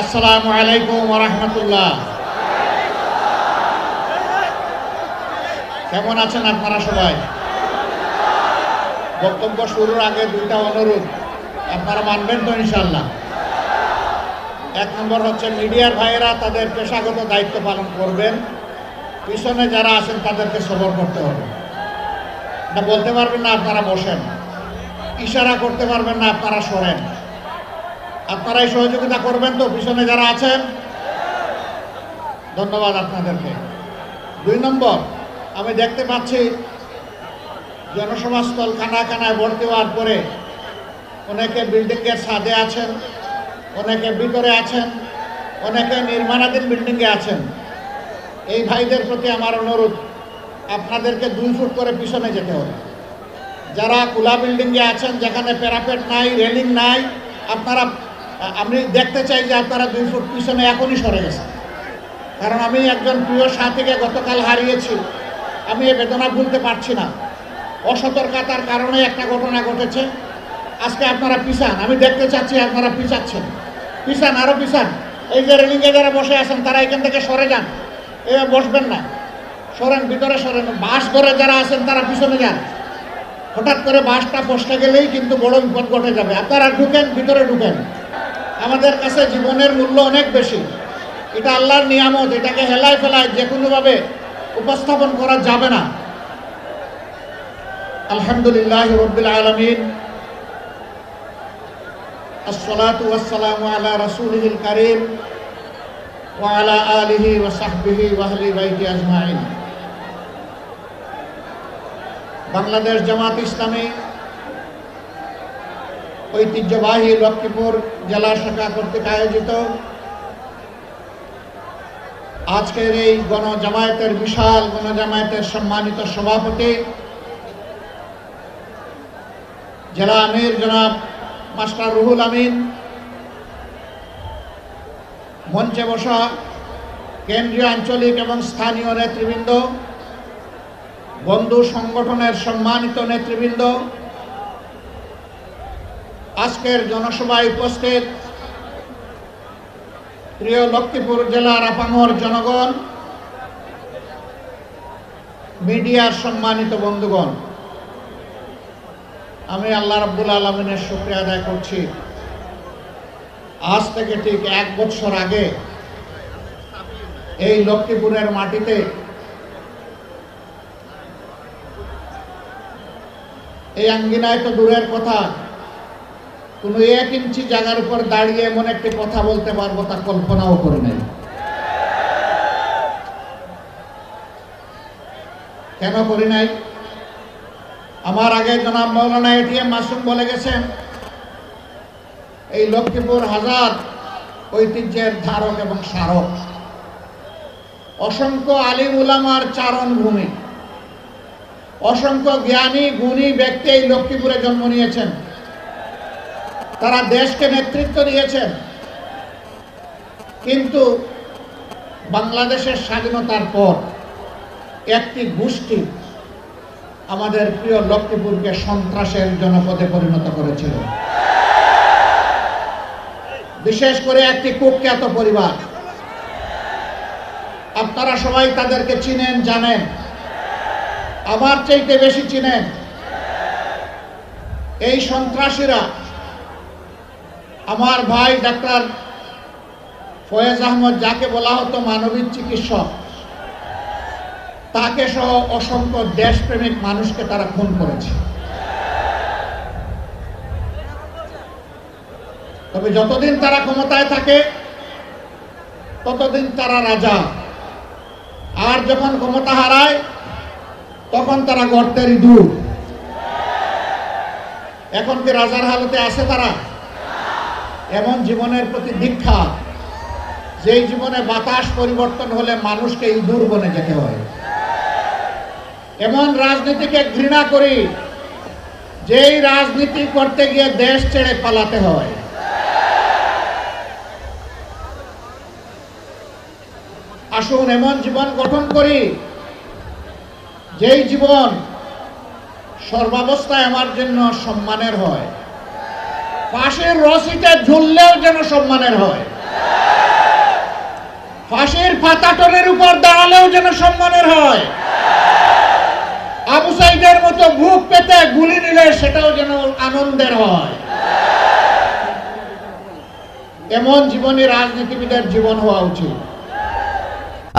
আসসালামু আলাইকুম রহমতুল্লাহ? কেমন আছেন আপনারা সবাই? বক্তব্য শুরুর আগে দুইটা অনুরোধ। আপনারা মানবেন তো ইনশাল্লাহ এক নম্বর হচ্ছে, মিডিয়ার ভাইয়েরা তাদের পেশাগত দায়িত্ব পালন করবেন। পিছনে যারা আছেন, তাদেরকে সবর করতে হবে। এটা বলতে পারবেন না আপনারা বসেন। ইশারা করতে পারবেন না আপনারা সরেন। আপনারাই সহযোগিতা করবেন তো, পিছনে যারা আছেন। ধন্যবাদ আপনাদেরকে। দুই নম্বর, আমি দেখতে পাচ্ছি জনসভাস্থল খানা খানায় ভর্তি হওয়ার পরে অনেকে বিল্ডিংয়ের ছাদে আছেন, অনেকে ভিতরে আছেন, অনেকে নির্মাণাধীন বিল্ডিংয়ে আছেন। এই ভাইদের প্রতি আমার অনুরোধ, আপনাদেরকে দুই ফুট করে পিছনে যেতে হবে। যারা খোলা বিল্ডিংয়ে আছেন, যেখানে প্যারাপেট নাই রেলিং নাই, আপনারা আমি দেখতে চাই যে আপনারা দুই ফুট পিছনে এখনই সরে গেছেন। কারণ আমি একজন প্রিয় সাথীকে গতকাল হারিয়েছি। আমি এ বেদনা ভুলতে পারছি না। অসতর্কতার কারণে একটা ঘটনা ঘটেছে। আজকে আপনারা পিছান। আমি দেখতে চাচ্ছি আপনারা পিছাচ্ছেন। পিছান আরও পিছান। এই যে রেলিংয়ে যারা বসে আছেন, তারা এখান থেকে সরে যান। এভাবে বসবেন না। সরেন, ভিতরে সরেন। বাস করে যারা আছেন, তারা পিছনে যান। হঠাৎ করে বাসটা বসতে গেলেই কিন্তু বড় বিপদ ঘটে যাবে। আপনারা ঢুকেন, ভিতরে ঢুকেন। আমাদের কাছে জীবনের মূল্য অনেক বেশি। এটা আল্লাহর নিয়ামত, এটাকে হেলায় ফেলায় যে কোনোভাবে উপস্থাপন করা যাবে না। আলহামদুলিল্লাহ রবিল আলমিন। আলিহি বাংলাদেশ জামাত ইসলামী ঐতিহ্যবাহী লক্ষ্মীপুর জেলা শাখা কর্তৃক আয়োজিত। আজকের এই গণজামায়াতের বিশাল গণজামায়াতের সম্মানিত সভাপতি, জেলা আমির জনাব মাস্টার রুহুল আমিন, মঞ্চে বসা কেন্দ্রীয় আঞ্চলিক এবং স্থানীয় নেতৃবৃন্দ, বন্ধু সংগঠনের সম্মানিত নেতৃবৃন্দ আজকের জনসভায় উপস্থিত প্রিয় লক্ষ্মীপুর জেলার আপামর জনগণ, মিডিয়ার সম্মানিত বন্ধুগণ, আমি আল্লাহ রাব্বুল আলমিনের শুক্রিয়া আদায় করছি। আজ থেকে ঠিক এক বছর আগে এই লক্ষ্মীপুরের মাটিতে এই আঙ্গিনায় তো দূরের কথা কোনো এক ইঞ্চি জায়গার উপর দাঁড়িয়ে এমন একটি কথা বলতে পারব তা কল্পনাও করে নেই। কেন করি নাই? আমার আগে জনাব মৌলানা এটিএম মাসুম বলে গেছেন, এই লক্ষ্মীপুর হাজার ঐতিহ্যের ধারক এবং স্মারক। অসংখ্য আলিম উলামার চারণ ভূমি, অসংখ্য জ্ঞানী, গুণী ব্যক্তি এই লক্ষ্মীপুরে জন্ম নিয়েছেন। তারা দেশকে নেতৃত্ব দিয়েছেন। কিন্তু বাংলাদেশের স্বাধীনতার পর একটি গোষ্ঠী আমাদের প্রিয় লক্ষ্মীপুরকে সন্ত্রাসের জনপদে পরিণত করেছিল। বিশেষ করে একটি কুখ্যাত পরিবার। আপনারা সবাই তাদেরকে চিনেন, জানেন। আমার চাইতে বেশি চিনেন। এই সন্ত্রাসীরা আমার ভাই ডাক্তার ফয়েজ আহমদ যাকে বলা হতো মানবিক চিকিৎসক, তাকে সহ অসংখ্য দেশপ্রেমিক মানুষকে তারা খুন করেছে। তবে যতদিন তারা ক্ষমতায় থাকে, ততদিন তারা রাজা। আর যখন ক্ষমতা হারায়, তখন তারা গর্তের ইঁদুর এখন কি রাজার হালতে আছে তারা? এমন জীবনের প্রতি দীক্ষা যেই জীবনে বাতাস পরিবর্তন হলে মানুষকে ইঁদুর বনে যেতে হয়। এমন রাজনীতিকে ঘৃণা করি, যেই রাজনীতি করতে গিয়ে দেশ ছেড়ে পালাতে হয়। আসুন এমন জীবন গঠন করি, যেই জীবন সর্বাবস্থায় আমার জন্য সম্মানের হয়। পাশের রসিতে ঝুললেও যেন সম্মানের হয়। ফাঁসির পাতাটনের উপর দাঁড়ালেও যেন সম্মানের হয়। আবু সাইদের মতো বুক পেতে গুলি নিলে সেটাও যেন আনন্দের হয়। এমন জীবনে রাজনীতিবিদের জীবন হওয়া উচিত।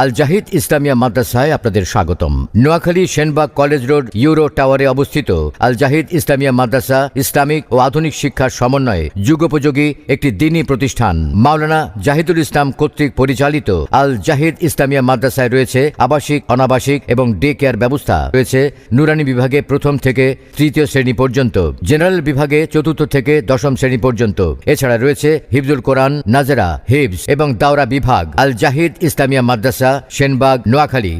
আল জাহিদ ইসলামিয়া মাদ্রাসায় আপনাদের স্বাগতম। Noakhali Senbag college road, Euro টাওয়ারে অবস্থিত আল জাহিদ ইসলামিয়া মাদ্রাসা ইসলামিক ও আধুনিক শিক্ষার সমন্বয়ে যুগোপযোগী একটি দিনী প্রতিষ্ঠান। মাওলানা জাহিদুল ইসলাম কর্তৃক পরিচালিত আল জাহিদ ইসলামিয়া মাদ্রাসায় রয়েছে আবাসিক, অনাবাসিক এবং ডে কেয়ার ব্যবস্থা। রয়েছে নুরানি বিভাগে প্রথম থেকে তৃতীয় শ্রেণি পর্যন্ত, জেনারেল বিভাগে চতুর্থ থেকে দশম শ্রেণি পর্যন্ত। এছাড়া রয়েছে হিফজুল কোরআন, নাজেরা হিবস এবং দাওরা বিভাগ। আল জাহিদ ইসলামিয়া মাদ্রাসা সেনবাগ নোয়াখালী